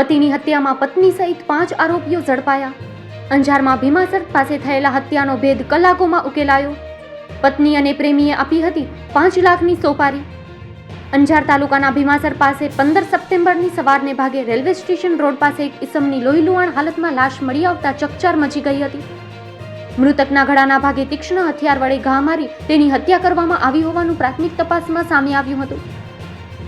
પતિની હત્યામાં પત્ની સહિત પાંચ આરોપીઓ ઝડપાયા. અંજારમાં ભીમાસર પાસે થયેલા હત્યાનો ભેદ કલાકોમાં ઉકેલાયો. પત્ની અને પ્રેમીએ આપી હતી પાંચ લાખની સોપારી. અંજાર તાલુકાના ભીમાસર પાસે પંદર સપ્ટેમ્બરની સવારને ભાગે રેલવે સ્ટેશન રોડ પાસે એક ઇસમની લોહીલુહાણ હાલતમાં લાશ મળી આવતા ચકચાર મચી ગઈ હતી. મૃતકના ગળાના ભાગે તીક્ષ્ણ હથિયાર વડે ઘા મારી તેની હત્યા કરવામાં આવી હોવાનું પ્રાથમિક તપાસમાં સામે આવ્યું હતું.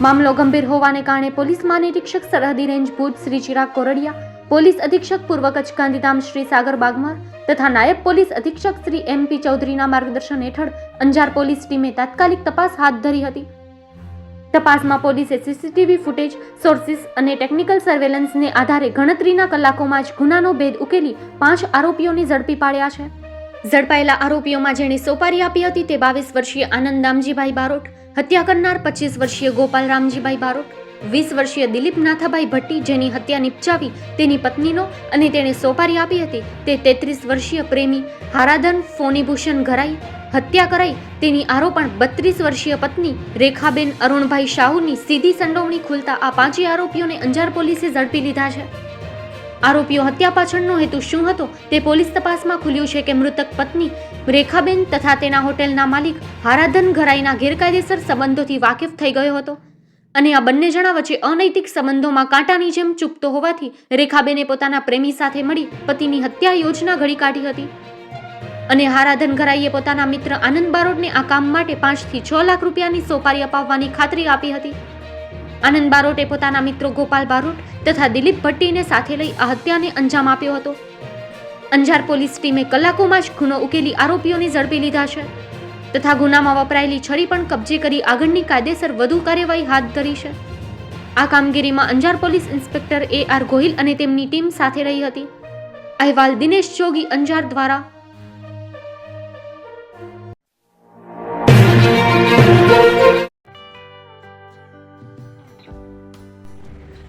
મામલો ગંભીર હોવાને કારણે પોલીસ મહાનિરીક્ષક સરહદી રેન્જ ભુજ શ્રી ચિરાગ કોરડિયા, પોલીસ અધિક્ષક પૂર્વ કચ્છ ગાંધીધામ શ્રી સાગર બાગમાર તથા નાયબ પોલીસ અધિક્ષક શ્રી એમ પી ચૌધરીના માર્ગદર્શન હેઠળ અંજાર પોલીસ ટીમે તાત્કાલિક તપાસ હાથ ધરી હતી. તપાસમાં પોલીસે સીસીટીવી ફૂટેજ, સોર્સિસ અને ટેકનિકલ સર્વેલન્સને આધારે ગણતરીના કલાકોમાં જ ગુનાનો ભેદ ઉકેલી પાંચ આરોપીઓને ઝડપી પાડ્યા છે. ઝડપાયેલા આરોપીઓમાં જેણે સોપારી આપી હતી તે બાવીસ વર્ષીય આનંદ દામજીભાઈ બારોટ, હત્યા કરનાર પચીસ વર્ષીય ગોપાલ રામજીભાઈ બારોટ, વીસ વર્ષીય દિલીપ નાથાભાઈ ભટ્ટી જેની હત્યા નિપજાવી તેની પત્નીનો અને તેણે સોપારી આપી હતી તે તેત્રીસ વર્ષીય પ્રેમી હારાધન ફોનીભૂષણ ઘરાઈ, હત્યા કરાઈ તેની આરોપણ બત્રીસ વર્ષીય પત્ની રેખાબેન અરુણભાઈ શાહુની સીધી સંડોવણી ખુલતા આ પાંચેય આરોપીઓને અંજાર પોલીસે ઝડપી લીધા છે. આરોપીઓ હત્યા પાછળનો હેતુ શું હતો તે પોલીસ તપાસમાં ખુલ્યું છે કે મૃતક પત્ની રેખાબેન તથા તેના હોટેલના માલિક હારાધન ઘરાઈના ગેરકાયદેસર સંબંધોથી વાકેફ થઈ ગયો હતો. અને આ બંને જણા વચ્ચે અનૈતિક સંબંધોમાં કાંટાની જેમ ચૂપતો હોવાથી રેખાબેને પોતાના પ્રેમી સાથે મળી પતિની હત્યા યોજના ઘડી કાઢી હતી. અને હારાધન ઘરાઈએ પોતાના મિત્ર આનંદ બારોટને આ કામ માટે પાંચથી છ લાખ રૂપિયાની સોપારી અપાવવાની ખાતરી આપી હતી. આનંદ બારોટે પોતાના મિત્રો ગોપાલ બારોટ તથા દિલીપ ભટ્ટીને સાથે લઈ આ હત્યાને અંજામ આપ્યો હતો. અંજાર પોલીસ ટીમે કલાકોમાં જ ગુનો ઉકેલી આરોપીઓને ઝડપી લીધા છે. તથા ગુનામાં વપરાયેલી છરી પણ કબજે કરી આગળની કાયદેસર વધુ કાર્યવાહી હાથ ધરી છે. આ કામગીરીમાં Anjar police inspector A R Gohil અને તેમની ટીમ સાથે રહી હતી. અહેવાલ દિનેશ જોગી અંજાર દ્વારા